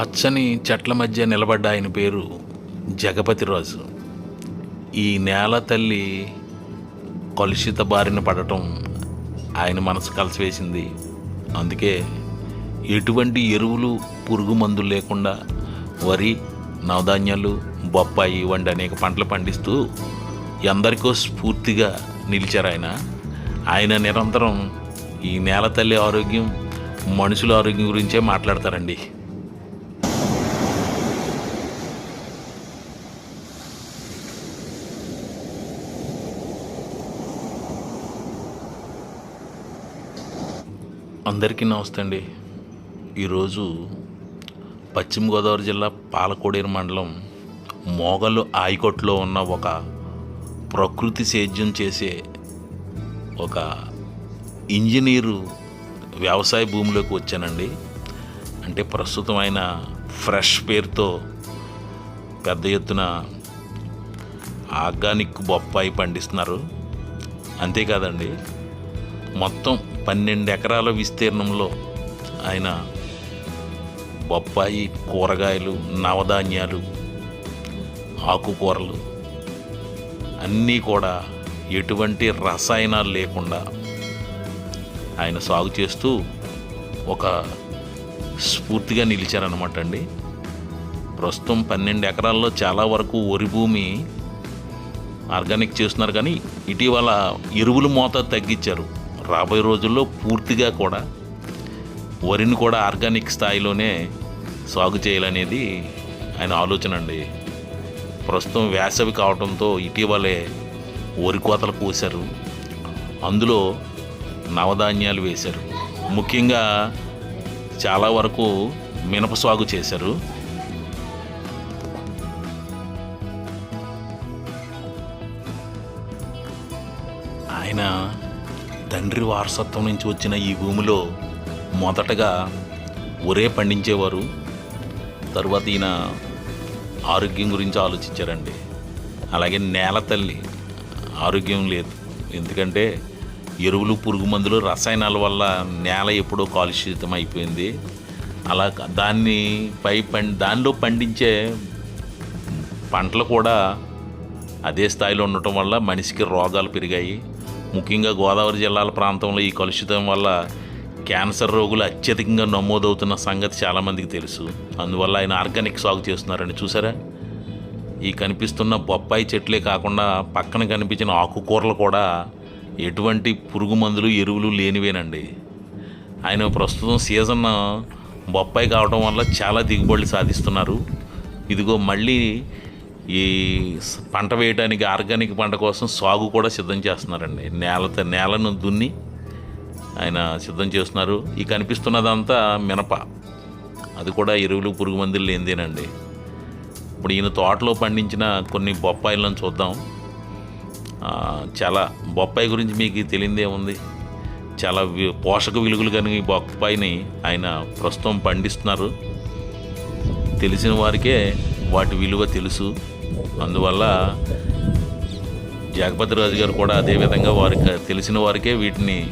పచ్చని చెట్ల మధ్య నిలబడ్డ ఆయన పేరు జగపతిరాజు. ఈ నేల తల్లి కలుషిత బారిన పడటం ఆయన మనసు కలిసివేసింది. అందుకే ఎటువంటి ఎరువులు పురుగు మందులు లేకుండా వరి నవధాన్యాలు బొప్పాయి వంటి అనేక పంటలు పండిస్తూ ఎందరికో స్ఫూర్తిగా నిలిచారు ఆయన. ఆయన నిరంతరం ఈ నేల తల్లి ఆరోగ్యం మనుషుల ఆరోగ్యం గురించే మాట్లాడతారండి. అందరికీ నమస్తే అండి. ఈరోజు పశ్చిమ గోదావరి జిల్లా పాలకోడేరు మండలం మోగలు ఆయకొట్లో ఉన్న ఒక ప్రకృతి సేద్యం చేసే ఒక ఇంజనీరు వ్యవసాయ భూమిలోకి వచ్చానండి. అంటే ప్రస్తుతం ఆయన ఫ్రెష్ పేరుతో పెద్ద ఎత్తున ఆర్గానిక్ బొప్పాయి పండిస్తున్నారు. అంతేకాదండి మొత్తం పన్నెండు ఎకరాల విస్తీర్ణంలో ఆయన బొప్పాయి కూరగాయలు నవధాన్యాలు ఆకుకూరలు అన్నీ కూడా ఎటువంటి రసాయనాలు లేకుండా ఆయన సాగు చేస్తూ ఒక స్ఫూర్తిగా నిలిచారనమాట అండి. ప్రస్తుతం పన్నెండు ఎకరాల్లో చాలా వరకు వరి భూమి ఆర్గానిక్ చేస్తున్నారు కానీ ఇటీవల ఎరువుల మోతాదు తగ్గించారు. రాబోయే రోజుల్లో పూర్తిగా కూడా వరిని కూడా ఆర్గానిక్ స్థాయిలోనే సాగు చేయాలనేది ఆయన ఆలోచన అండి. ప్రస్తుతం వేసవి కావడంతో ఇటీవలే వరి కోతలు కోసారు అందులో నవధాన్యాలు వేశారు. ముఖ్యంగా చాలా వరకు మినప సాగు చేశారు. తండ్రి వారసత్వం నుంచి వచ్చిన ఈ భూమిలో మొదటగా ఒరే పండించేవారు తరువాత ఈయన ఆరోగ్యం గురించి ఆలోచించారండి. అలాగే నేల తల్లి ఆరోగ్యం లేదు. ఎందుకంటే ఎరువులు పురుగు మందులు రసాయనాల వల్ల నేల ఎప్పుడో కాలుష్యతం అయిపోయింది. అలా దాన్ని పై పం దానిలో పండించే పంటలు కూడా అదే స్థాయిలో ఉండటం వల్ల మనిషికి రోగాలు పెరిగాయి. ముఖ్యంగా గోదావరి జిల్లాల ప్రాంతంలో ఈ కలుషితం వల్ల క్యాన్సర్ రోగులు అత్యధికంగా నమోదవుతున్న సంగతి చాలామందికి తెలుసు. అందువల్ల ఆయన ఆర్గానిక్ సాగు చేస్తున్నారని చూసారా? ఈ కనిపిస్తున్న బొప్పాయి చెట్లే కాకుండా పక్కన కనిపించిన ఆకుకూరలు కూడా ఎటువంటి పురుగు మందులు ఎరువులు లేనివేనండి. ఆయన ప్రస్తుతం సీజన్ బొప్పాయి కావడం వల్ల చాలా దిగుబడులు సాధిస్తున్నారు. ఇదిగో మళ్ళీ ఈ పంట వేయడానికి ఆర్గానిక్ పంట కోసం సాగు కూడా సిద్ధం చేస్తున్నారండి. నేలతో నేలను దున్ని ఆయన సిద్ధం చేస్తున్నారు. ఈ కనిపిస్తున్నదంతా మినప. అది కూడా ఎరువులు పురుగు మందులు లేనిదేనండి. ఇప్పుడు ఈయన తోటలో పండించిన కొన్ని బొప్పాయిలను చూద్దాం. చాలా బొప్పాయి గురించి మీకు తెలియదే ఉంది. చాలా వి- పోషక విలువలు కానీ ఈ బొప్పాయిని ఆయన ప్రస్తుతం పండిస్తున్నారు. తెలిసిన వారికే వాటి విలువ తెలుసు. అందువల్ల జాగపతిరాజు గారు కూడా అదేవిధంగా వారికి తెలిసిన వారికే వీటిని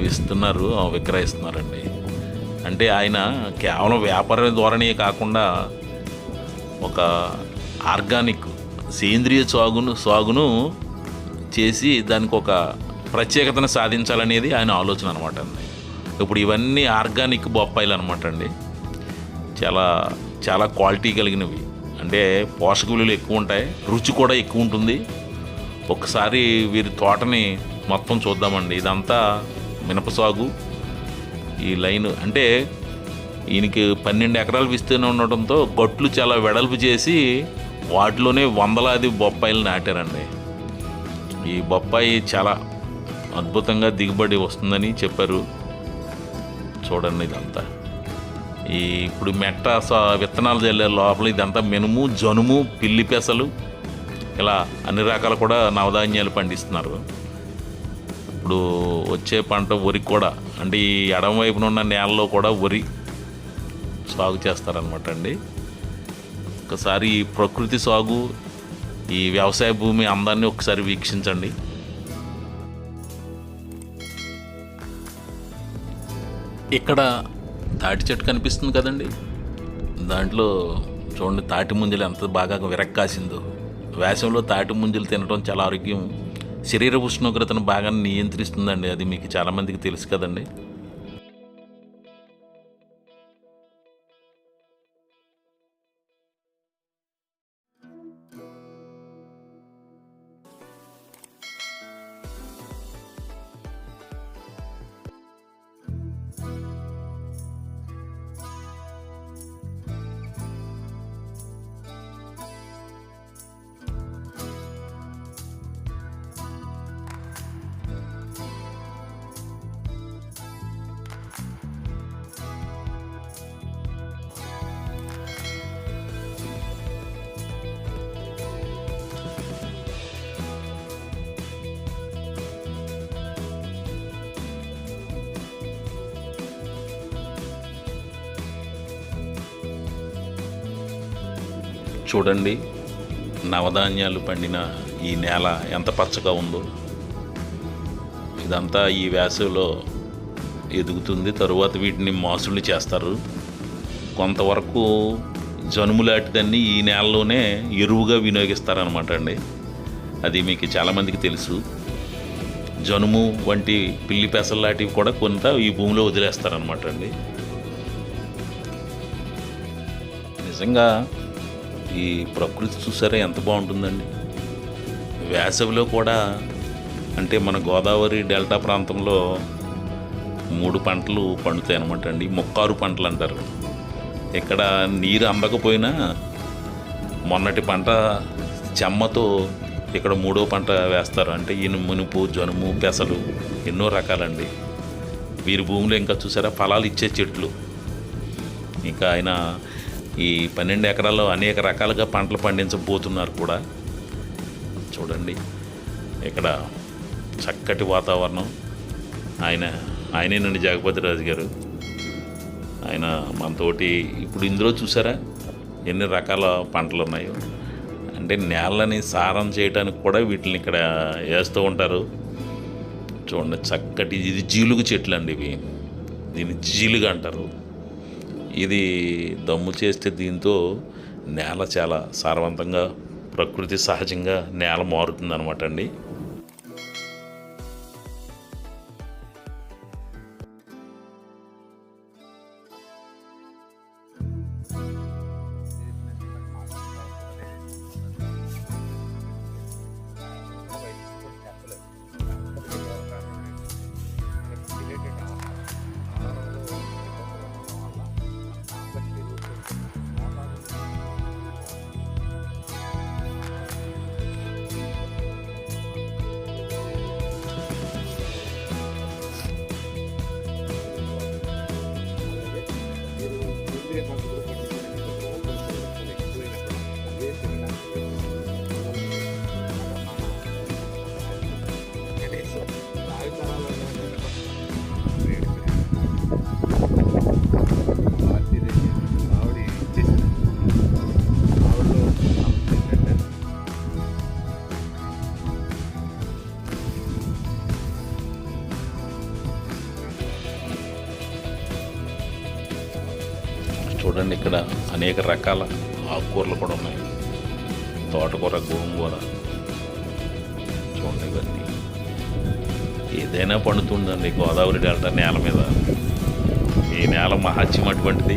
ఇస్తున్నారు విక్రయిస్తున్నారండి. అంటే ఆయన కేవలం వ్యాపార ధోరణి కాకుండా ఒక ఆర్గానిక్ సేంద్రియ సాగును సాగును చేసి దానికి ఒక ప్రత్యేకతను సాధించాలనేది ఆయన ఆలోచన అనమాట అండి. ఇప్పుడు ఇవన్నీ ఆర్గానిక్ బొప్పాయిలు అనమాట అండి. చాలా చాలా క్వాలిటీ కలిగినవి. అంటే పోషక విలువలు ఎక్కువ ఉంటాయి రుచి కూడా ఎక్కువ ఉంటుంది ఒకసారి వీరి తోటని మొత్తం చూద్దామండి. ఇదంతా మినప సాగు ఈ లైన్ అంటే ఈయనకి పన్నెండు ఎకరాలు విస్తీర్ణం ఉండటంతో గట్లు చాలా వెడల్పు చేసి వాటిలోనే వందలాది బొప్పాయిలు నాటారండి. ఈ బొప్పాయి చాలా అద్భుతంగా దిగుబడి వస్తుందని చెప్పారు. చూడండి ఇదంతా. ఈ ఇప్పుడు మెట్ట విత్తనాలు చల్లే లోపల ఇదంతా మినుము జనుము పిల్లి పెసలు ఇలా అన్ని రకాల కూడా నవధాన్యాలు పండిస్తున్నారు. ఇప్పుడు వచ్చే పంట వరి కూడా అంటే ఈ ఎడం వైపున ఉన్న నేలలో కూడా వరి సాగు చేస్తారనమాట అండి. ఒకసారి ఈ ప్రకృతి సాగు ఈ వ్యవసాయ భూమి అందాన్ని ఒకసారి వీక్షించండి. ఇక్కడ తాటి చెట్టు కనిపిస్తుంది కదండి. దాంట్లో చూడండి తాటి ముంజలు ఎంత బాగా విరక్కాసిందో వేసవిలో తాటి ముంజలు తినడం చాలా ఆరోగ్యం. శరీర ఉష్ణోగ్రతను బాగా నియంత్రిస్తుందండి. అది మీకు చాలామందికి తెలుసు కదండి. చూడండి నవధాన్యాలు పండిన ఈ నేల ఎంత పచ్చగా ఉందో. ఇదంతా ఈ వేసవిలో ఎదుగుతుంది తరువాత వీటిని మాసులు చేస్తారు. కొంతవరకు జనుములాంటిదన్నీ ఈ నేలలోనే ఎరువుగా వినియోగిస్తారనమాట అండి. అది మీకు చాలామందికి తెలుసు. జనుము వంటి పిల్లి పెసలు లాంటివి కూడా కొంత ఈ భూమిలో వదిలేస్తారనమాట అండి. నిజంగా ఈ ప్రకృతి చూసారా ఎంత బాగుంటుందండి? వేసవిలో కూడా అంటే మన గోదావరి డెల్టా ప్రాంతంలో మూడు పంటలు పండుతాయి అనమాట అండి. మొక్కారు పంటలు అంటారు. ఇక్కడ నీరు అందకపోయినా మొన్నటి పంట చెమ్మతో ఇక్కడ మూడో పంట వేస్తారు. అంటే ఈయన మునుపు జనుము పెసలు ఎన్నో రకాలండి. వీరి భూమిలో ఇంకా చూసారా? ఫలాలు ఇచ్చే చెట్లు. ఇంకా ఆయన ఈ పన్నెండు ఎకరాల్లో అనేక రకాలుగా పంటలు పండించబోతున్నారు కూడా. చూడండి ఇక్కడ చక్కటి వాతావరణం. ఆయన ఆయనేనండి జగపతి రాజు గారు. ఆయన మనతోటి ఇప్పుడు ఇందులో చూసారా? ఎన్ని రకాల పంటలు ఉన్నాయో. అంటే నేలని సారం చేయడానికి కూడా వీటిని ఇక్కడ వేస్తూ ఉంటారు. చూడండి చక్కటి ఇది జీలుగు చెట్లు అండి ఇవి. దీన్ని జీలుగా అంటారు. ఇది దమ్ము చేస్తే దీంతో నేల చాలా సారవంతంగా ప్రకృతి సహజంగా నేల మారుతుంది అనమాట అండి. చూడండి ఇక్కడ అనేక రకాల ఆకుకూరలు కూడా ఉన్నాయి. తోటకూర గోంగూర. చూడండి ఇవన్నీ. ఏదైనా పండుతుందండి గోదావరి డెల్టా నేల మీద. ఈ నేల మహత్యం అటువంటిది.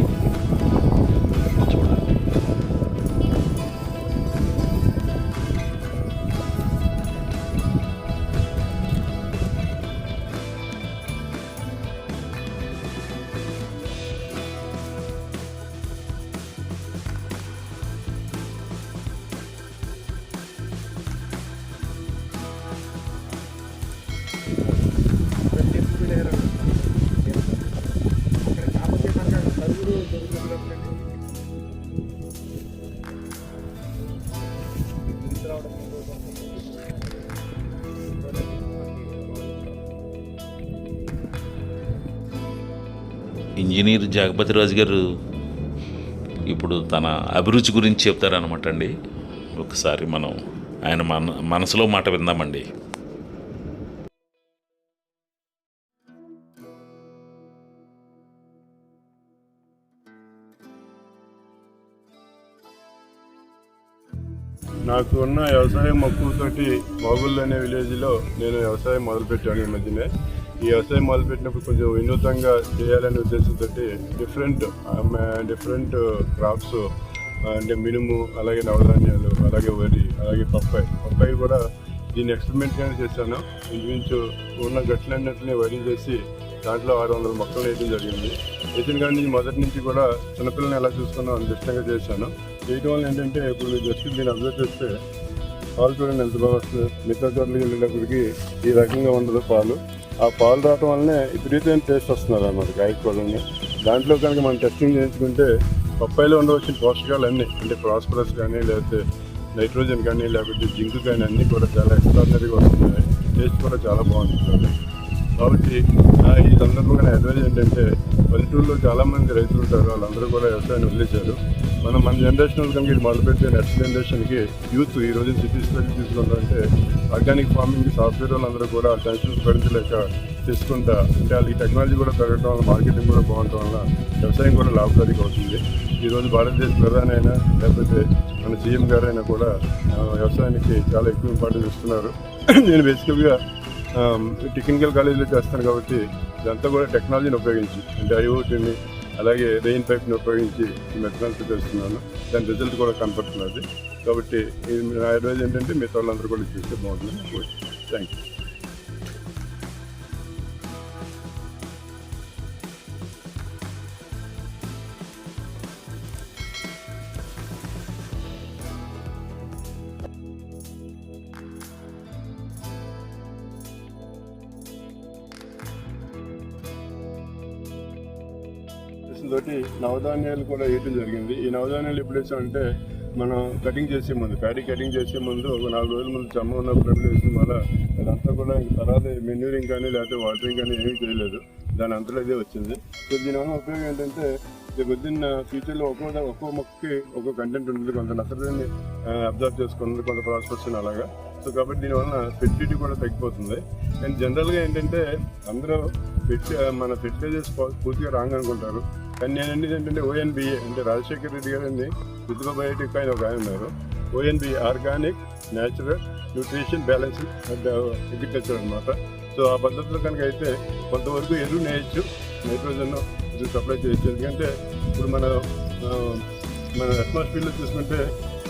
ఇంజనీర్ జగపతిరాజు గారు ఇప్పుడు తన అభిరుచి గురించి చెప్తారనమాట అండి. ఒకసారి మనం ఆయన మన మనసులో మాట విందామండి. నాకు ఉన్న వ్యవసాయం మక్కువతోటి అనే విలేజ్లో నేను వ్యవసాయం మొదలుపెట్టాను ఈ మధ్యనే. ఈ వ్యవసాయం మొదలుపెట్టినప్పుడు కొంచెం వినూతంగా చేయాలనే ఉద్దేశంతో డిఫరెంట్ డిఫరెంట్ క్రాప్స్ అంటే మినుము అలాగే నవధాన్యాలు అలాగే వరి అలాగే పప్పాయి. పప్పాయి కూడా దీన్ని ఎక్స్పెరిమెంట్గానే చేశాను. ఇంచుమించు ఉన్న గట్లన్నింటినీ వరి చేసి దాంట్లో ఆరు వందల మొక్కలు వేయడం జరిగింది. వేసిన కానీ మొదటి నుంచి కూడా చిన్నపిల్లల్ని ఎలా చూసుకున్నా అని ఇష్టంగా చేశాను. చేయడం వల్ల ఏంటంటే ఇప్పుడు మీరు జస్ట్ దీన్ని అబ్జర్వ్ చేస్తే పాలు చూడండి ఎంత బాగా వస్తుంది. మిగతా చోట్లకి వెళ్ళినప్పటికీ ఈ రకంగా ఉండదు పాలు. ఆ పాలు రావటం వల్లనే విపరీతమైన టేస్ట్ వస్తున్నారు అన్నమాట కాయకూరని దాంట్లో కనుక మనం టెస్టింగ్ చేయించుకుంటే పప్పాయిలో ఉండవలసిన పోషకాలు అన్నీ అంటే ప్రాస్పరస్ కానీ లేకపోతే నైట్రోజన్ కానీ లేకపోతే జింక్ కానీ అన్నీ కూడా చాలా ఎక్స్ట్రాడినరీగా వస్తున్నాయి. టేస్ట్ కూడా చాలా బాగుంటుంది. కాబట్టి ఈ సందర్భంగా అడ్వైజ్ ఏంటంటే పల్లెటూరులో చాలామంది రైతులు ఉంటారు వాళ్ళందరూ కూడా వ్యవసాయాన్ని వదిలేశారు మనం మన జనరేషన్ కనుక ఇది మొదలుపెట్టే నెక్స్ట్ జనరేషన్కి యూత్ ఈ రోజు సిటీస్లోకి తీసుకుంటారంటే ఆర్గానిక్ ఫార్మింగ్ సాఫ్ట్వేర్ వాళ్ళందరూ కూడా టెన్షన్స్ భరించలేక తీసుకుంటా అంటే ఈ టెక్నాలజీ కూడా పెరగడం వల్ల మార్కెటింగ్ కూడా బాగుండటం వల్ల వ్యవసాయం కూడా లాభదాయకం అవుతుంది. ఈరోజు భారతదేశ ప్రధాని అయినా లేకపోతే మన సీఎం గారైనా కూడా వ్యవసాయానికి చాలా ఎక్కువ ఇంపార్టెన్స్ ఇస్తున్నారు. నేను బేసికల్గా టెక్నికల్ కాలేజీలో చేస్తాను కాబట్టి ఇదంతా కూడా టెక్నాలజీని ఉపయోగించి అంటే ఐఓటీని అలాగే రెయిన్ పైప్ని ఉపయోగించి ఈ మెథడాలజీ చేస్తున్నాను దాని రిజల్ట్ కూడా కనపడుతున్నది. కాబట్టి ఇది నా అడ్వైజ్ ఏంటంటే మిగతా వాళ్ళందరూ కూడా చూస్తే బాగుంటుంది థ్యాంక్ యూ నవధాన్యాలు కూడా వేయటం జరిగింది. ఈ నవధాన్యాలు ఎప్పుడు వేసామంటే మనం కటింగ్ చేసే ముందు ప్యాడీ కటింగ్ చేసే ముందు ఒక నాలుగు రోజుల ముందు చెమ్మ ఉన్నప్పుడు ఎప్పుడు వేసిన వల్ల అదంతా కూడా తర్వాత మెన్యూరింగ్ కానీ లేకపోతే వాటరింగ్ కానీ ఏమీ చేయలేదు. దాని అంతలో ఇదే వచ్చింది. సో దీనివల్ల ఉపయోగం ఏంటంటే రేపు పొద్దున్న ఫ్యూచర్లో ఒక్కో ఒక్కో మొక్కకి ఒక్కో కంటెంట్ ఉంటుంది. కొంత నసరిని అబ్జర్వ్ చేసుకుంటుంది. కొంత ప్రాస్పర్షన్ అలాగా. సో కాబట్టి దీనివల్ల ఫెర్టిలిటీ కూడా తగ్గిపోతుంది. అండ్ జనరల్గా ఏంటంటే అందరూ ఫెర్టి మన ఫెర్టిలైజర్స్ పూర్తిగా రాంగ్ అనుకుంటారు కానీ నేను అనేది ఏంటంటే ఓఎన్బిఏ అంటే రాజశేఖర్ రెడ్డి గారిని బయోటిక్ ఆయన ఒక ఆయన ఉన్నారు. ONB organic natural nutrition balance agriculture అనమాట సో ఆ పద్ధతిలో కనుక అయితే కొంతవరకు ఎరువు నేయచ్చు నైట్రోజన్ ఇది సప్లై చేయొచ్చు. ఎందుకంటే ఇప్పుడు మన మన అట్మాస్ఫియర్లో చూసుకుంటే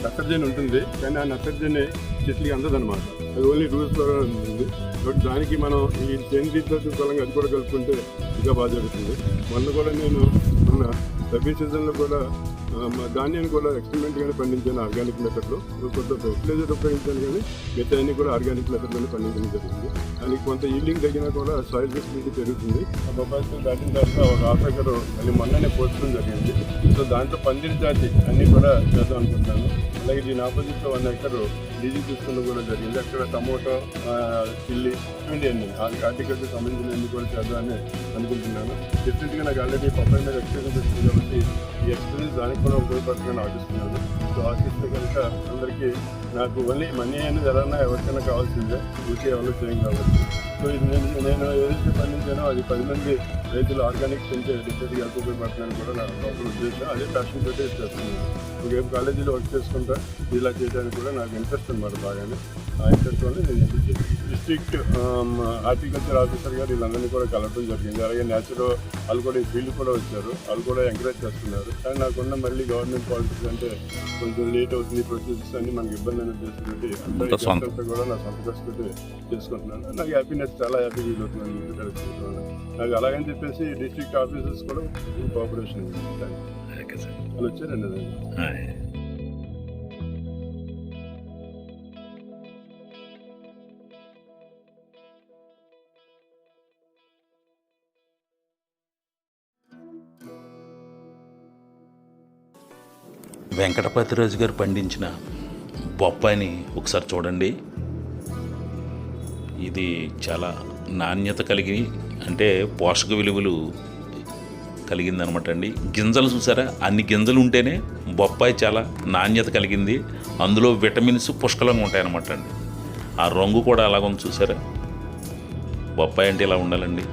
నత్రజని ఉంటుంది కానీ ఆ నత్రజని చెట్లకి అందదన్నమాట. అది ఓన్లీ రూల్స్ ద్వారా ఉంటుంది. కాబట్టి దానికి మనం ఈ సేంద్రీయ బలంగా అది కూడా కలుపుకుంటే ఇంకా బాగా జరుగుతుంది. మొన్న కూడా నేను మొన్న రబీ సీజన్లో కూడా ధాన్యాన్ని కూడా ఎక్స్పెరిమెంట్గానే పండించాను ఆర్గానిక్ మెథడ్లో కొంత ఫెర్టిలైజర్ ఉపయోగించాను కానీ మిగతా అన్ని కూడా ఆర్గానిక్ మెథడ్లోనే పండించడం జరిగింది. దానికి కొంత ఈల్డింగ్ తగ్గినా కూడా సాయిల్ ఫెసిలిటీ పెరుగుతుంది. ఆ బొబ్బాయి దాటిన తర్వాత ఒక హాఫ్ ఎకర్ మళ్ళీ మొన్ననే పోర్చడం జరిగింది. సో దాంట్లో పందిరి జాతి అన్నీ కూడా చేద్దాం అనుకుంటున్నాను. అలాగే దీని ఆపోజిట్లో వన్ ఎకర్ డీజీ తీసుకుని కూడా జరిగింది. అక్కడ టమోటో చిల్లీ చిల్లి ఇటువంటి అన్ని హార్టికల్చర్ సంబంధించినవి కూడా చేద్దామని అనుకుంటున్నాను. డెఫినెట్గా నాకు ఆల్రెడీ పప్పాయి మీద ఎక్స్పీరియన్స్ వచ్చింది కాబట్టి ఈ ఎక్స్పీరియన్స్ దానికి కూడా ఉపయోగపడుతుందని ఆశిస్తున్నాను సో ఆశిస్తే కనుక అందరికీ నాకు ఓన్లీ మనీ అనేది ఎలా ఎవరికైనా కావాల్సిందే. ఊరికే ఎవరు చేయం కాబట్టి. సో ఇది నేను నేను ఏదైతే పండించానో అది పది మంది రైతులు ఆర్గానిక్ పెంచే డిఫరెంట్గా ఎంత ఉపయోగపడుతుందని కూడా నా లోపల ఉద్దేశం. అదే ప్యాషన్ తోటే చేస్తున్నాను. రేపు కాలేజీలో వర్క్ చేసుకుంటా ఇలా చేయడానికి కూడా నాకు ఇంట్రెస్ట్ అనమాట బాగానే. ఆ ఇంట్రెస్ట్ వల్ల నేను ఎందుకు డిస్ట్రిక్ట్ హార్టికల్చర్ ఆఫీసర్ గారు వీళ్ళందరినీ కూడా కలవడం జరిగింది. అలాగే న్యాచురల్ వాళ్ళు కూడా ఈ ఫీల్డ్ కూడా వచ్చారు. వాళ్ళు కూడా ఎంకరేజ్ చేస్తున్నారు. కానీ నాకున్న మళ్ళీ గవర్నమెంట్ పాలిటిక్స్ అంటే కొంచెం లేట్ అవుతుంది ప్రొసీజర్స్ అన్ని మనకి ఇబ్బంది అనేది చేస్తుంది అంతా సొంత. అంతా కూడా నా సొంత ఖర్చుతో చేసుకుంటున్నాను. నాకు హ్యాపీనెస్ చాలా హ్యాపీ ఫీల్ అవుతున్నాను. నాకు అలాగని చెప్పేసి డిస్ట్రిక్ట్ ఆఫీసర్స్ కూడా కోఆపరేషన్ వాళ్ళు వచ్చారండి వెంకటపతిరాజు గారు పండించిన బొప్పాయిని ఒకసారి చూడండి. ఇది చాలా నాణ్యత కలిగి అంటే పోషక విలువలు కలిగిందనమాట అండి. గింజలు చూసారా? అన్ని గింజలు ఉంటేనే బొప్పాయి చాలా నాణ్యత కలిగింది. అందులో విటమిన్స్ పుష్కలంగా ఉంటాయన్నమాట అండి. ఆ రంగు కూడా అలాగ ఉంది చూసారా? బొప్పాయి అంటే ఇలా ఉండాలండి.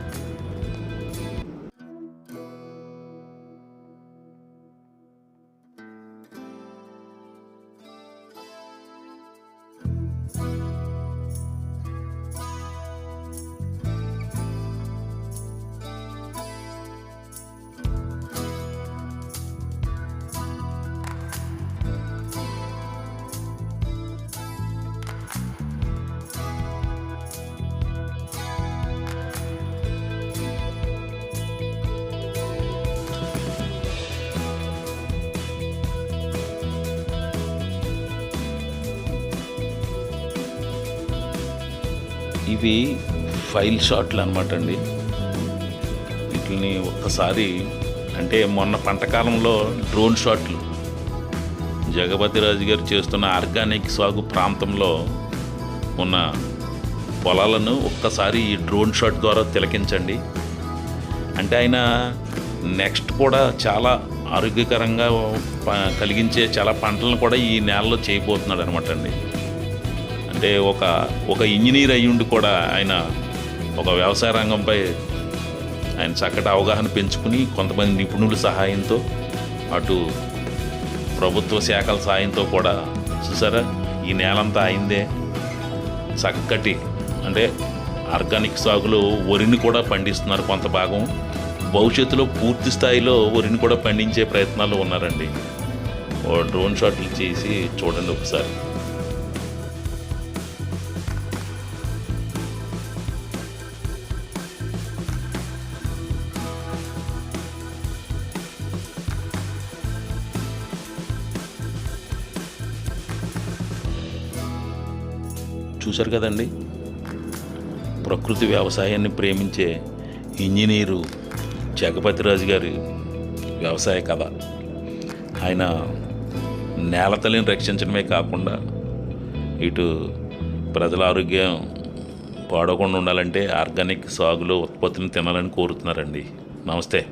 ఇవి ఫైల్ షాట్లు అనమాట అండి. వీటిని ఒక్కసారి అంటే మొన్న పంటకాలంలో డ్రోన్ షాట్లు. జగపతి రాజు గారు చేస్తున్న ఆర్గానిక్ సాగు ప్రాంతంలో ఉన్న పొలాలను ఒక్కసారి ఈ డ్రోన్ షాట్ ద్వారా తిలకించండి. అంటే ఆయన నెక్స్ట్ కూడా చాలా ఆరోగ్యకరంగా ప- కలిగించే చాలా పంటలను కూడా ఈ నేలలో చేయబోతున్నాడు అనమాట అండి. అంటే ఒక ఒక ఇంజనీర్ అయ్యుండి కూడా ఆయన ఒక వ్యవసాయ రంగంపై ఆయన చక్కటి అవగాహన పెంచుకుని కొంతమంది నిపుణుల సహాయంతో అటు ప్రభుత్వ శాఖల సాయంతో కూడా చూసారా? ఈ నేలంతా అయిందే. చక్కటి అంటే ఆర్గానిక్ సాగులో వరిని కూడా పండిస్తున్నారు కొంత భాగం. భవిష్యత్తులో పూర్తి స్థాయిలో వరిని కూడా పండించే ప్రయత్నాలు ఉన్నారండి. డ్రోన్ షాట్లు చేసి చూడండి ఒకసారి. చూశారు కదండి? ప్రకృతి వ్యవసాయాన్ని ప్రేమించే ఇంజనీరు జగపతిరాజు గారి వ్యవసాయ కథ. ఆయన నేల తల్లిని రక్షించడమే కాకుండా ఇటు ప్రజల ఆరోగ్యం పాడకుండా ఉండాలంటే ఆర్గానిక్ సాగులో ఉత్పత్తిని తినాలని కోరుతున్నారండి. నమస్తే.